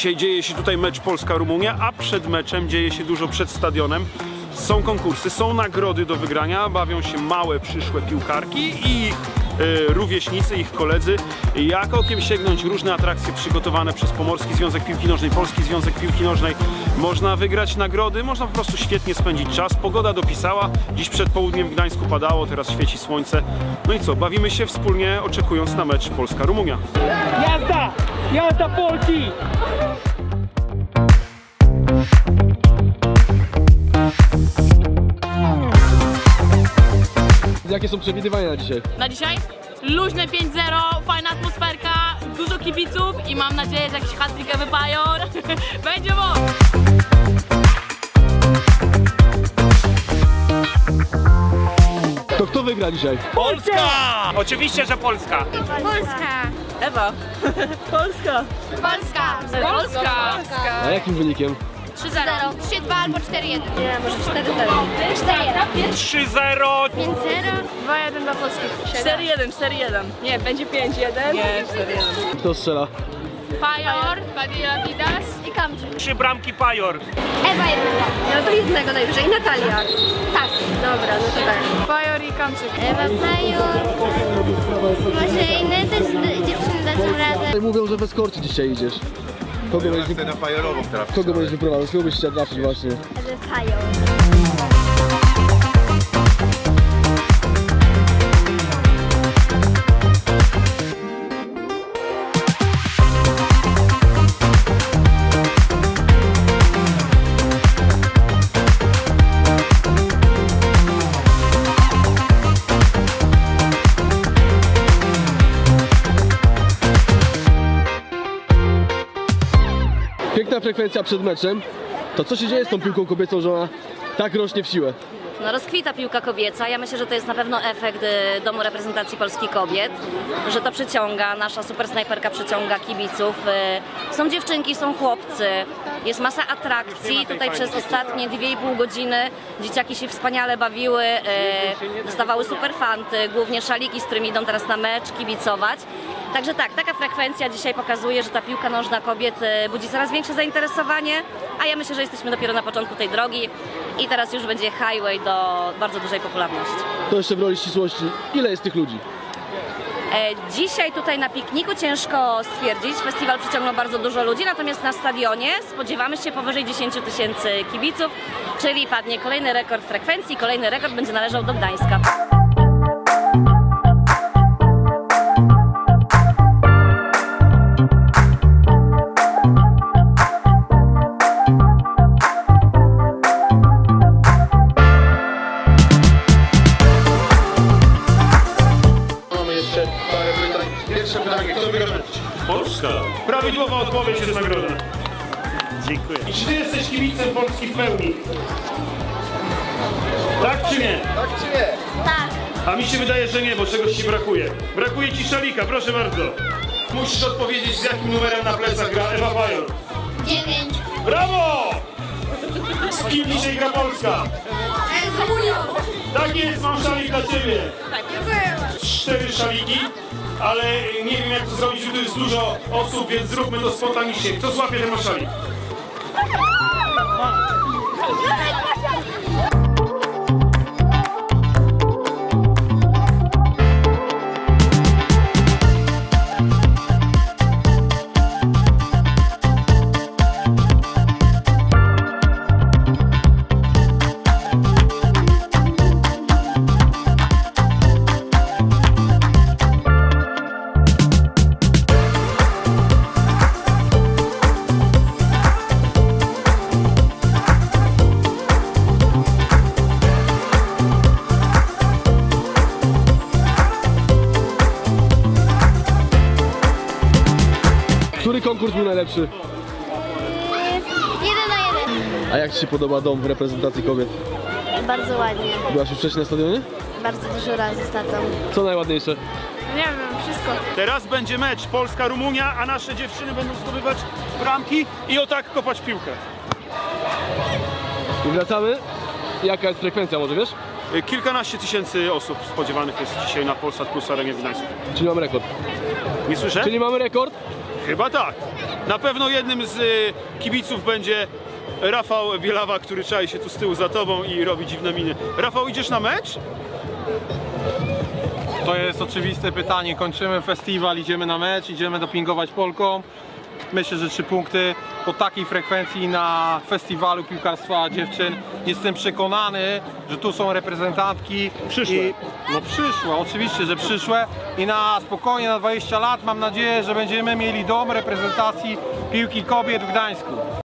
Dzisiaj dzieje się tutaj mecz Polska-Rumunia, a przed meczem dzieje się dużo przed stadionem. Są konkursy, są nagrody do wygrania, bawią się małe przyszłe piłkarki i ich e, rówieśnicy, ich koledzy. Jak okiem sięgnąć różne atrakcje przygotowane przez Pomorski Związek Piłki Nożnej, Polski Związek Piłki Nożnej. Można wygrać nagrody, można po prostu świetnie spędzić czas. Pogoda dopisała, dziś przed południem w Gdańsku padało, teraz świeci słońce. No i co, bawimy się wspólnie oczekując na mecz Polska-Rumunia. Jazda! Jazda Polki! Jakie są przewidywania na dzisiaj? na dzisiaj. Luźne 5-0, fajna atmosferka, dużo kibiców i mam nadzieję, że jakiś hat-trick Ewy Pajor. Będzie moc! To kto wygra dzisiaj? Polska! Oczywiście, że Polska. Polska! Ewa. Polska. Polska! Polska. A jakim wynikiem? 3-0. 3-2 albo 4-1. Nie, może 4-0. 4-1. 3-0. 5-0. 2-1 dla Polski. 4-1, 4-1. Nie, będzie 5-1. Nie, 4-1. Kto strzela? Pajor, Padilla Vidas i Kamczyk. Trzy bramki Pajor. Ewa jednego. No to jednego najwyżej. Natalia. Tak. Dobra, no to tak. Pajor Kamczyk. Ewa Pajor. Może inne też dziewczyny dadzą radę. Tutaj mówią, że bez korci dzisiaj idziesz. Kogo będziesz, na Pajorową teraz. kogo będziesz wyprowadzał? Kogo byś chciał trafić właśnie? Ewa Pajor. Frekwencja przed meczem. To co się dzieje z tą piłką kobiecą, że ona tak rośnie w siłę? No rozkwita piłka kobieca. Ja myślę, że to jest na pewno efekt y, Domu Reprezentacji Polskich Kobiet, że to przyciąga, nasza super snajperka przyciąga kibiców. Y, Są dziewczynki, są chłopcy, jest masa atrakcji. Tutaj przez ostatnie 2,5 godziny dzieciaki się wspaniale bawiły, y, dostawały super fanty, głównie szaliki, z którymi idą teraz na mecz kibicować. Także tak, taka frekwencja dzisiaj pokazuje, że ta piłka nożna kobiet y, budzi coraz większe zainteresowanie, a ja myślę, że jesteśmy dopiero na początku tej drogi i teraz już będzie highway do bardzo dużej popularności. To jeszcze w roli ścisłości. Ile jest tych ludzi? E, Dzisiaj tutaj na pikniku ciężko stwierdzić, festiwal przyciągnął bardzo dużo ludzi, natomiast na stadionie spodziewamy się powyżej 10 tysięcy kibiców, czyli padnie kolejny rekord frekwencji, kolejny rekord będzie należał do Gdańska. Polska. Prawidłowa odpowiedź jest nagroda. Dziękuję. I czy ty jesteś kibicem Polski w pełni? Tak czy nie? Tak czy nie? Tak. A mi się wydaje, że nie, bo czegoś ci brakuje. Brakuje ci szalika, proszę bardzo. Musisz odpowiedzieć, z jakim numerem na plecach gra Ewa Bajor. 9. Brawo! Z kim dzisiaj gra Polska? Z Rumunią. Tak jest, mam szalik dla ciebie. Cztery szaliki, ale nie wiem jak to zrobić, bo tu jest dużo osób, więc zróbmy to spontanicznie. Kto złapie ten szalik? Konkurs był najlepszy? Jeden na jeden. A jak Ci się podoba dom w reprezentacji kobiet? Bardzo ładnie. Byłaś już wcześniej na stadionie? Bardzo dużo razy z tatą. Co najładniejsze? Nie wiem, wszystko. Teraz będzie mecz Polska-Rumunia, a nasze dziewczyny będą zdobywać bramki i o tak kopać piłkę. I wracamy. Jaka jest frekwencja, może wiesz? Y, Kilkanaście tysięcy osób spodziewanych jest dzisiaj na Polsat Plus Arenie w Gdańsku. Czyli mamy rekord. Nie słyszę? Czyli mamy rekord? Chyba tak. Na pewno jednym z y, kibiców będzie Rafał Bielawa, który czai się tu z tyłu za tobą i robi dziwne miny. Rafał, idziesz na mecz? To jest oczywiste pytanie. Kończymy festiwal, idziemy na mecz, idziemy dopingować Polkom. Myślę, że trzy punkty po takiej frekwencji na festiwalu piłkarstwa dziewczyn. Jestem przekonany, że tu są reprezentantki. Przyszłe. I, no przyszłe, oczywiście, że przyszłe. I na spokojnie na 20 lat mam nadzieję, że będziemy mieli dom reprezentacji piłki kobiet w Gdańsku.